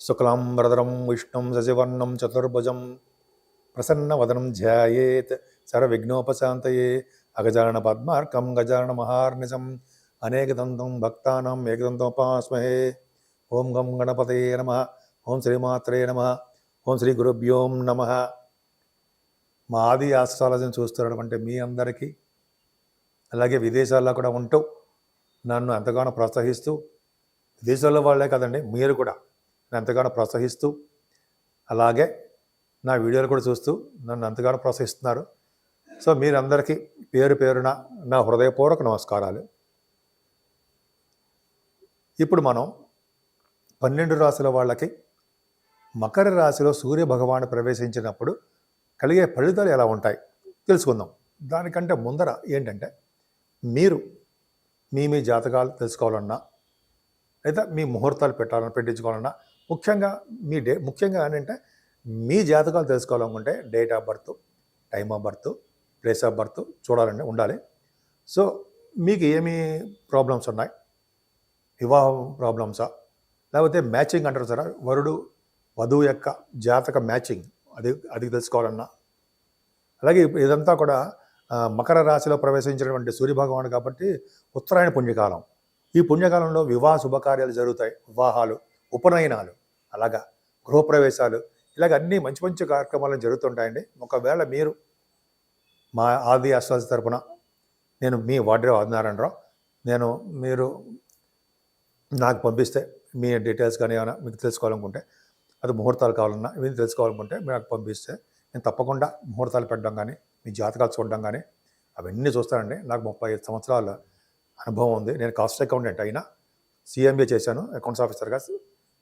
శుక్లాంబరధరం విష్ణుం శశివర్ణం చతుర్భుజం. ప్రసన్నవదనం ధ్యాయేత్ సర్వవిఘ్నోపశాంతయే. అగజాన పద్మార్కం గజాన మహార్నిజం అనేకదంతం భక్తానం ఏకదంతోపాస్మహే. ఓం గం గణపతయే నమ. ఓం శ్రీమాత్రే నమ. ఓం శ్రీ గురుభ్యోం నమ. మా ఆది ఆస్ట్రాలజీని చూస్తున్నటువంటి మీ అందరికీ అలాగే విదేశాల్లో కూడా ఉంటూ నన్ను ఎంతగానో ప్రోత్సహిస్తూ విదేశాల్లో వాళ్ళే కదండి మీరు కూడా. ఎంతగానో ప్రోత్సహిస్తూ అలాగే నా వీడియోలు కూడా చూస్తూ నన్ను ఎంతగానో ప్రోత్సహిస్తున్నారు. సో మీరందరికీ పేరు పేరున నా హృదయపూర్వక నమస్కారాలు. ఇప్పుడు మనం పన్నెండు రాశుల వాళ్ళకి మకర రాశిలో సూర్య భగవాను ప్రవేశించినప్పుడు కలిగే ఫలితాలు ఎలా ఉంటాయి తెలుసుకుందాం. దానికంటే ముందర ఏంటంటే మీరు మీ మీ జాతకాలు తెలుసుకోవాలన్నా లేదా మీ ముహూర్తాలు పెట్టాలని పెట్టించుకోవాలన్నా ముఖ్యంగా మీ డే ముఖ్యంగా ఏంటంటే మీ జాతకాలు తెలుసుకోవాలనుకుంటే date of birth time of birth place of birth చూడాలండి ఉండాలి. సో మీకు ఏమి ప్రాబ్లమ్స్ ఉన్నాయి? వివాహం ప్రాబ్లమ్సా? లేకపోతే మ్యాచింగ్ అంటారు సార్ వరుడు వధువు యొక్క జాతక మ్యాచింగ్ అది అది తెలుసుకోవాలన్నా? అలాగే ఇదంతా కూడా మకర రాశిలో ప్రవేశించినటువంటి సూర్యభగవాను కాబట్టి ఉత్తరాయణ పుణ్యకాలం. ఈ పుణ్యకాలంలో వివాహ శుభకార్యాలు జరుగుతాయి. వివాహాలు ఉపనయనాలు. అలాగా గృహప్రవేశాలు ఇలాగ అన్ని మంచి మంచి కార్యక్రమాలు జరుగుతుంటాయండి. ఒకవేళ మీరు మా ఆది ఆశ్వాస తరపున నేను మీ వాడ్రే ఆదినారాయణరావు నేను మీరు నాకు పంపిస్తే మీ డీటెయిల్స్ కానీ ఏమైనా మీకు తెలుసుకోవాలనుకుంటే అది ముహూర్తాలు కావాలన్నా మీరు తెలుసుకోవాలనుకుంటే మీరు నాకు పంపిస్తే నేను తప్పకుండా ముహూర్తాలు పెట్టడం కానీ మీ జాతకాలు చూడడం కానీ అవన్నీ చూస్తానండి. నాకు ముప్పై ఐదు సంవత్సరాల అనుభవం ఉంది. నేను కాస్ట్ అకౌంటెంట్ అయినా సీఎంఏ చేశాను అకౌంట్స్ ఆఫీసర్గా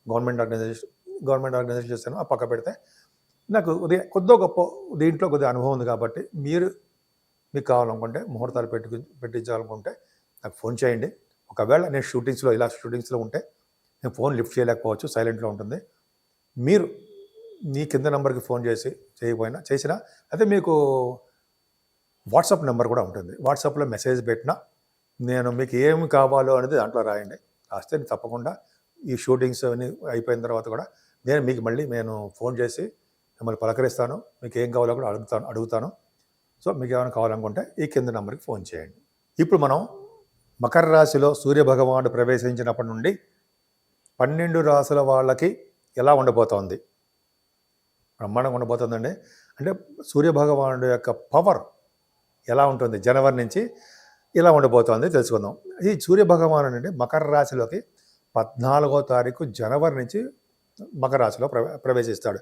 గవర్నమెంట్ ఆర్గనైజేషన్ గవర్నమెంట్ ఆర్గనైజేషన్ చేశాను ఆ పక్క పెడితే నాకు ఉదయం కొద్దో గొప్ప దీంట్లో కొద్దిగా అనుభవం ఉంది కాబట్టి మీరు మీకు కావాలనుకుంటే ముహూర్తాలు పెట్టు పెట్టించాలనుకుంటే నాకు ఫోన్ చేయండి. ఒకవేళ నేను షూటింగ్స్లో ఇలా షూటింగ్స్లో ఉంటే నేను ఫోన్ లిఫ్ట్ చేయలేకపోవచ్చు సైలెంట్లో ఉంటుంది. మీరు మీ కింద నెంబర్కి ఫోన్ చేసి చేయకపోయినా చేసినా అయితే మీకు వాట్సాప్ నెంబర్ కూడా ఉంటుంది. వాట్సాప్లో మెసేజ్ పెట్టినా నేను మీకు ఏమి కావాలో అనేది దాంట్లో రాయండి. రాస్తే తప్పకుండా ఈ షూటింగ్స్ అన్నీ అయిపోయిన తర్వాత కూడా నేను మీకు మళ్ళీ నేను ఫోన్ చేసి మిమ్మల్ని పలకరిస్తాను. మీకు ఏం కావాలో కూడా అడుగుతాను అడుగుతాను. సో మీకు ఏమైనా కావాలనుకుంటే ఈ కింద నెంబర్కి ఫోన్ చేయండి. ఇప్పుడు మనం మకర రాశిలో సూర్య భగవానుడు ప్రవేశించినప్పటి నుండి పన్నెండు రాసుల వాళ్ళకి ఎలా ఉండబోతోంది? బ్రహ్మాండంగా ఉండబోతుందండి. అంటే సూర్యభగవానుడు యొక్క పవర్ ఎలా ఉంటుంది? జనవరి నుంచి ఇలా ఉండబోతోంది తెలుసుకుందాం. ఈ సూర్య అంటే అండి మకర రాశిలోకి పద్నాలుగో తారీఖు జనవరి నుంచి మకర రాశిలో ప్రవే ప్రవేశిస్తాడు.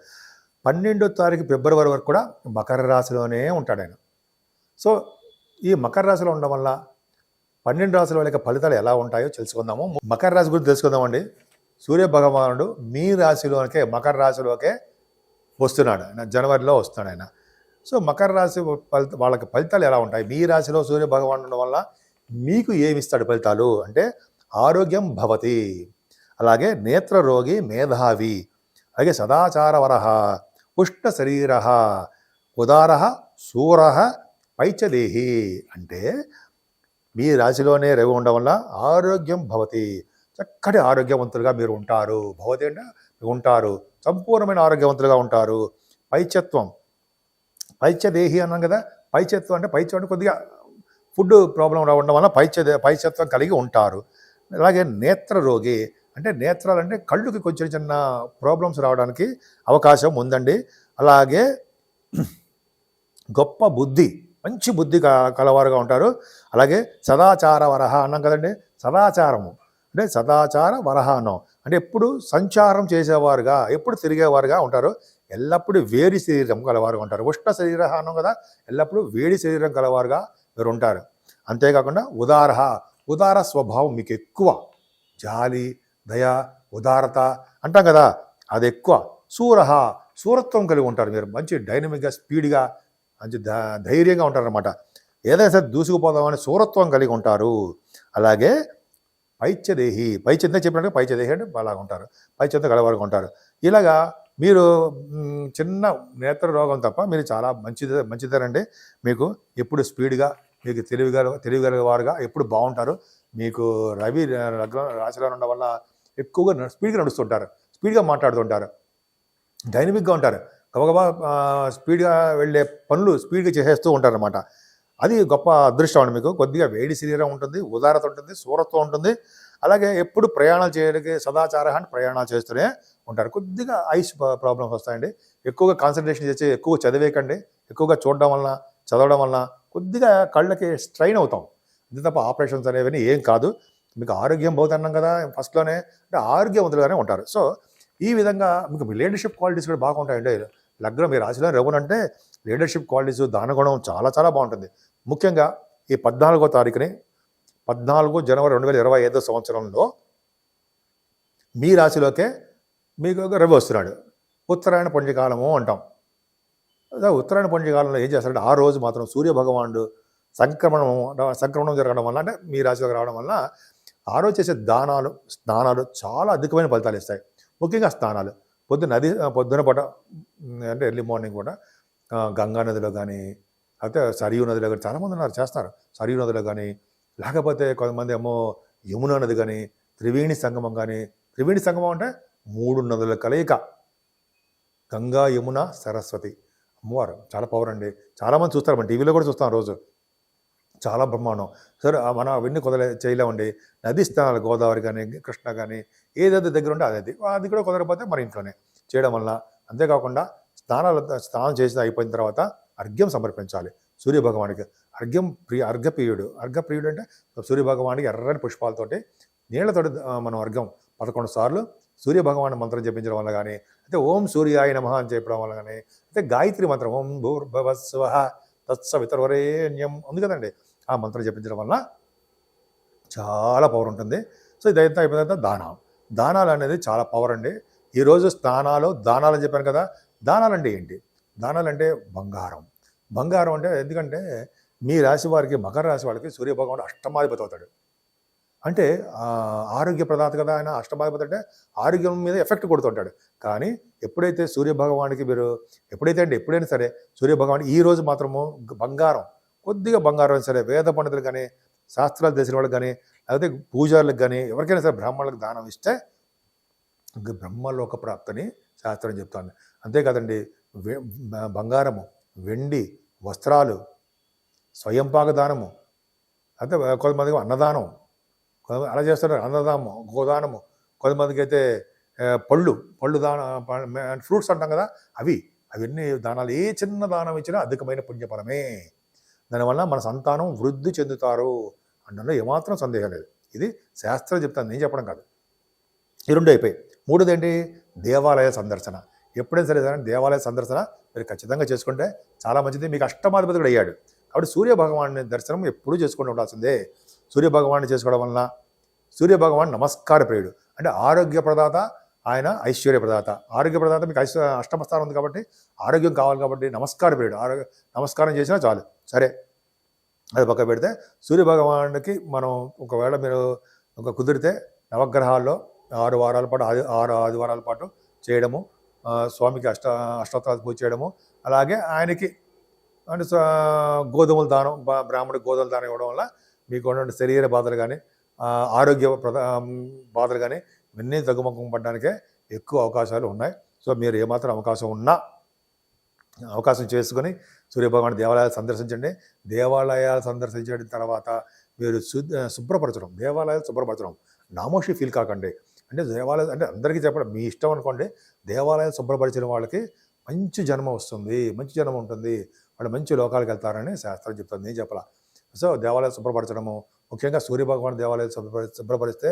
పన్నెండో తారీఖు ఫిబ్రవరి వరకు కూడా మకర రాశిలోనే ఉంటాడు ఆయన. సో ఈ మకర రాశిలో ఉండడం వల్ల పన్నెండు రాశుల వాళ్ళ ఫలితాలు ఎలా ఉంటాయో తెలుసుకుందాము. మకర రాశి గురించి తెలుసుకుందామండి. సూర్య భగవానుడు మీ రాశిలోకే మకర రాశిలోకే వస్తున్నాడు ఆయన. జనవరిలో వస్తున్నాడు ఆయన. సో మకర రాశి ఫలిత వాళ్ళకి ఫలితాలు ఎలా ఉంటాయి? మీ రాశిలో సూర్య భగవానుడు ఉండడం వల్ల మీకు ఏమి ఇస్తాడు ఫలితాలు? అంటే ఆరోగ్యం భవతి. అలాగే నేత్రరోగి మేధావి. అలాగే సదాచారవర ఉష్ణ శరీర ఉదార శూర పైచదేహి అంటే మీ రాశిలోనే రవి ఉండడం వల్ల ఆరోగ్యం భవతి. చక్కటి ఆరోగ్యవంతులుగా మీరు ఉంటారు. భవతి అంటే ఉంటారు. సంపూర్ణమైన ఆరోగ్యవంతులుగా ఉంటారు. పైచత్వం. పైచదేహి అన్నాం కదా. పైచత్వం అంటే పైచం అంటే కొద్దిగా ఫుడ్ ప్రాబ్లం ఉండడం వల్ల పైచ పైచత్వం కలిగి ఉంటారు. అలాగే నేత్ర రోగి అంటే నేత్రాలు అంటే కళ్ళుకి కొంచెం చిన్న ప్రాబ్లమ్స్ రావడానికి అవకాశం ఉందండి. అలాగే గొప్ప బుద్ధి మంచి బుద్ధి కలవారుగా ఉంటారు. అలాగే సదాచార వరహ అన్నాం కదండి సదాచారము. అంటే సదాచార వరహానం అంటే ఎప్పుడు సంచారం చేసేవారుగా ఎప్పుడు తిరిగేవారుగా ఉంటారు. ఎల్లప్పుడూ వేడి శరీరం కలవారుగా ఉంటారు. ఉష్ణ శరీర కదా ఎల్లప్పుడూ వేడి శరీరం కలవారుగా మీరు ఉంటారు. అంతేకాకుండా ఉదారహ ఉదార స్వభావం మీకు ఎక్కువ జాలి దయ ఉదారత అంటాం కదా అది ఎక్కువ సూరహ సూరత్వం కలిగి ఉంటారు మీరు. మంచి డైనమిక్గా స్పీడ్గా మంచి ధ- ధైర్యంగా ఉంటారనమాట ఏదైనా సరే దూసుకుపోదామని సూరత్వం కలిగి ఉంటారు. అలాగే పైత్యదేహి పైత్యంతో చెప్పినట్టు పైత్యదేహి అంటే అలాగ ఉంటారు పైత్యంతో గలవారుగా ఉంటారు ఇలాగా మీరు చిన్న నేత్ర రోగం తప్ప మీరు చాలా మంచిది మంచిదేనండి. మీకు ఎప్పుడు స్పీడ్గా మీకు తెలివిగల తెలివిగలవారుగా ఎప్పుడు బాగుంటారు. మీకు రవి లగ్నం రాశిలో ఉండడం వల్ల ఎక్కువగా న- స్పీడ్గా నడుస్తుంటారు. స్పీడ్గా మాట్లాడుతుంటారు. డైనమిక్గా ఉంటారు. గబగబా స్పీడ్గా వెళ్ళే పనులు స్పీడ్గా చేసేస్తూ ఉంటారు అనమాట అది గొప్ప అదృష్టం అండి మీకు. కొద్దిగా వేడి శరీరం ఉంటుంది ఉదారత ఉంటుంది సూరత్వం ఉంటుంది. అలాగే ఎప్పుడు ప్రయాణాలు చేయడానికి సదాచార అంటే ప్రయాణాలు చేస్తూనే ఉంటారు. కొద్దిగా ఐస్ ప్రాబ్లమ్స్ వస్తాయండి. ఎక్కువగా కాన్సన్ట్రేషన్ చేసి ఎక్కువ చదివేకండి ఎక్కువగా చూడడం వలన చదవడం వలన కొద్దిగా కళ్ళకి స్ట్రైన్ అవుతాం. అంతే తప్ప ఆపరేషన్స్ అనేవి ఏం కాదు. మీకు ఆరోగ్యం పోతున్నాం కదా ఫస్ట్లోనే అంటే ఆరోగ్యవంతులుగానే ఉంటారు. సో ఈ విధంగా మీకు లీడర్షిప్ క్వాలిటీస్ కూడా బాగుంటాయండి. లగ్నం మీ రాశిలో రఘున్ అంటే లీడర్షిప్ క్వాలిటీస్ దానగుణం చాలా చాలా బాగుంటుంది. ముఖ్యంగా ఈ పద్నాలుగో తారీఖుని పద్నాలుగు జనవరి రెండు వేల ఇరవై ఐదో సంవత్సరంలో మీ రాశిలోకే మీకు రవి వస్తున్నాడు. ఉత్తరాయణ పుణ్యకాలము అంటాం. ఉత్తరాయణ కాలంలో ఏం చేస్తారంటే ఆ రోజు మాత్రం సూర్య భగవానుడు సంక్రమణం సంక్రమణం జరగడం వల్ల అంటే మీ రాశిలోకి రావడం వల్ల ఆ రోజు చేసే దానాలు స్నానాలు చాలా అధికమైన ఫలితాలు ఇస్తాయి. ముఖ్యంగా స్నానాలు. పొద్దున్న నది పొద్దున పూట అంటే ఎర్లీ మార్నింగ్ కూడా గంగా నదిలో కానీ అయితే సరియు నదిలో కానీ చాలామంది ఉన్నారు చేస్తారు. సరియు నదిలో కానీ లేకపోతే కొంతమంది ఏమో యమునా నది కానీ త్రివేణి సంగమం కానీ త్రివేణి సంగమం అంటే మూడు నదుల కలయిక. గంగా యమున సరస్వతి. అమ్మవారు చాలా పవర్ అండి. చాలామంది చూస్తారు మన టీవీలో కూడా చూస్తాం రోజు. చాలా బ్రహ్మాండం. సరే మనం అవన్నీ కుదర చేయలేమండి. నది స్థానాలు గోదావరి కానీ కృష్ణ కానీ ఏదైతే దగ్గర ఉంటే అది అది కూడా కుదరకపోతే మన ఇంట్లోనే. చేయడం వల్ల అంతేకాకుండా స్నానాలు స్నానం చేసి అయిపోయిన తర్వాత అర్ఘ్యం సమర్పించాలి. సూర్య భగవానికి అర్ఘ్యం ప్రియ అర్ఘప్రియుడు అర్ఘప్రియుడు అంటే సూర్యభగవానికి ఎర్రని పుష్పాలతోటి నీళ్ళతోటి మనం అర్ఘం పదకొండు సార్లు సూర్య భగవాన్ మంత్రం జపించడం వల్ల కానీ అయితే ఓం సూర్యాయ నమ అని చెప్పడం వల్ల కానీ అయితే గాయత్రి మంత్రం ఓం భూర్భవస్వ తత్సవితర్వరేణ్యం ఉంది కదండి. ఆ మంత్రం జపించడం వల్ల చాలా పవర్ ఉంటుంది. సో ఇదైతే అయిపోయిన తర్వాత దానం దానాలు అనేది చాలా పవర్ అండి. ఈరోజు స్నానాలు దానాలు అని చెప్పాను కదా దానాలు అంటే ఏంటి? దానాలు అంటే బంగారం. బంగారం అంటే ఎందుకంటే మీ రాశి వారికి మకర రాశి వారికి సూర్యభగవానుడు అష్టమాధిపతి అవుతాడు. అంటే ఆరోగ్య ప్రదాత కదా ఆయన అష్టమాధిపతి అంటే ఆరోగ్యం మీద ఎఫెక్ట్ కొడుతుంటాడు. కానీ ఎప్పుడైతే సూర్యభగవానికి మీరు ఎప్పుడైతే అంటే ఎప్పుడైనా సరే సూర్యభగవానికి ఈ రోజు మాత్రము బంగారం కొద్దిగా బంగారం సరే వేద పండితులు కానీ శాస్త్రాలు తెలిసిన వాళ్ళకి కానీ లేకపోతే పూజారులకు కానీ ఎవరికైనా సరే బ్రాహ్మణులకు దానం ఇస్తే ఇంక బ్రహ్మలోక ప్రాప్తిని శాస్త్రం చెప్తోంది. అంతేకాదండి బంగారము వెండి వస్త్రాలు స్వయంపాక దానము అయితే కొంతమందికి అన్నదానం కొంతమంది అలా చేస్తున్నారు. అన్నదానము గోదానము. కొంతమందికి అయితే పళ్ళు పళ్ళు దాన ఫ్రూట్స్ అంటాం కదా అవి అవన్నీ దానాలు ఏ చిన్న దానం ఇచ్చినా అధికమైన పుణ్యఫలమే. దానివల్ల మన సంతానం వృద్ధి చెందుతారు అనడంలో ఏమాత్రం సందేహం లేదు. ఇది శాస్త్రం చెప్తాను నేను చెప్పడం కాదు. ఈ రెండు అయిపోయి మూడోది ఏంటి దేవాలయ సందర్శన. ఎప్పుడైనా సరే సరే దేవాలయ సందర్శన మీరు ఖచ్చితంగా చేసుకుంటే చాలా మంచిది. మీకు అష్టమాధిపతి కూడా అయ్యాడు. కాబట్టి సూర్య భగవాన్ని దర్శనం ఎప్పుడూ చేసుకుంటూ ఉండాల్సిందే. సూర్యభగవాన్ని చేసుకోవడం వలన సూర్య భగవాన్ నమస్కార ప్రియుడు అంటే ఆరోగ్య ప్రదాత ఆయన ఐశ్వర్య ప్రదాత. ఆరోగ్య ప్రదాత మీకు ఐశ్వ అష్టమ స్థానం ఉంది కాబట్టి ఆరోగ్యం కావాలి కాబట్టి నమస్కార ప్రియుడు ఆరోగ్య నమస్కారం చేసినా చాలు. సరే. అది పక్క పెడితే సూర్యభగవానుడికి మనం ఒకవేళ మీరు ఒక కుదిరితే నవగ్రహాల్లో ఆరు వారాల పాటు ఆది ఆరు ఆదివారాల పాటు చేయడము స్వామికి అష్ట అష్టోత్తరాలు పూజ చేయడము అలాగే ఆయనకి అంటే గోధుమల దానం బ్రాహ్మణుడికి గోధుమల దానం ఇవ్వడం వల్ల మీకు ఉన్నటువంటి శరీర బాధలు కానీ ఆరోగ్య బాధలు కానీ ఇవన్నీ తగ్గుముఖం పడడానికే ఎక్కువ అవకాశాలు ఉన్నాయి. సో మీరు ఏమాత్రం అవకాశం ఉన్నా అవకాశం చేసుకొని సూర్యభగవాన్ దేవాలయాలు సందర్శించండి. దేవాలయాలు సందర్శించిన తర్వాత మీరు శుభ్రపరచడం దేవాలయాలు శుభ్రపరచడం నామోషి ఫీల్ కాకండి. అంటే దేవాలయం అంటే అందరికీ చెప్పడం మీ ఇష్టం అనుకోండి దేవాలయాలు శుభ్రపరిచిన వాళ్ళకి మంచి జన్మ వస్తుంది మంచి జన్మ ఉంటుంది వాళ్ళు మంచి లోకాలకు వెళ్తారని శాస్త్రం చెప్తుంది నేను చెప్పాల. సో దేవాలయాలు శుభ్రపరచడము ముఖ్యంగా సూర్యభగవాన్ దేవాలయాలు శుభ్రపరి శుభ్రపరిస్తే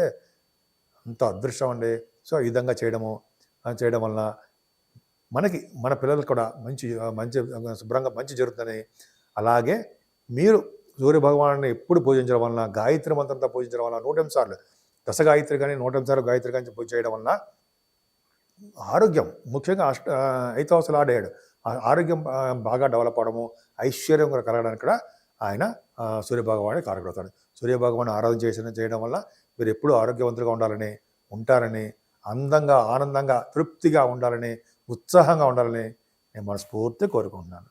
అంత అదృష్టం అండి. సో ఈ విధంగా చేయడము చేయడం వలన మనకి మన పిల్లలకు కూడా మంచి మంచి శుభ్రంగా మంచి జరుగుతుంది అలాగే మీరు సూర్య భగవాన్ని ఎప్పుడు పూజించడం వలన గాయత్రి మంత్రంతో పూజించడం వలన నూట సార్లు దశ గాయత్రి కానీ నూట సార్లు గాయత్రి కానీ పూజ చేయడం వలన ఆరోగ్యం ముఖ్యంగా అష్ట ఐదు అవసరాలు ఆడాడు. ఆ ఆరోగ్యం బాగా డెవలప్ అవడము ఐశ్వర్యం కూడా కలగడానికి కూడా ఆయన ఆ, సూర్య భగవాన్ని కారకుడవుతాడు. సూర్య ఆరాధన చేసిన చేయడం వల్ల మీరు ఎప్పుడూ ఆరోగ్యవంతులుగా ఉండాలని ఉంటారని అందంగా ఆనందంగా తృప్తిగా ఉండాలని ఉత్సాహంగా ఉండాలని నేను మనస్ఫూర్తి కోరుకుంటున్నాను.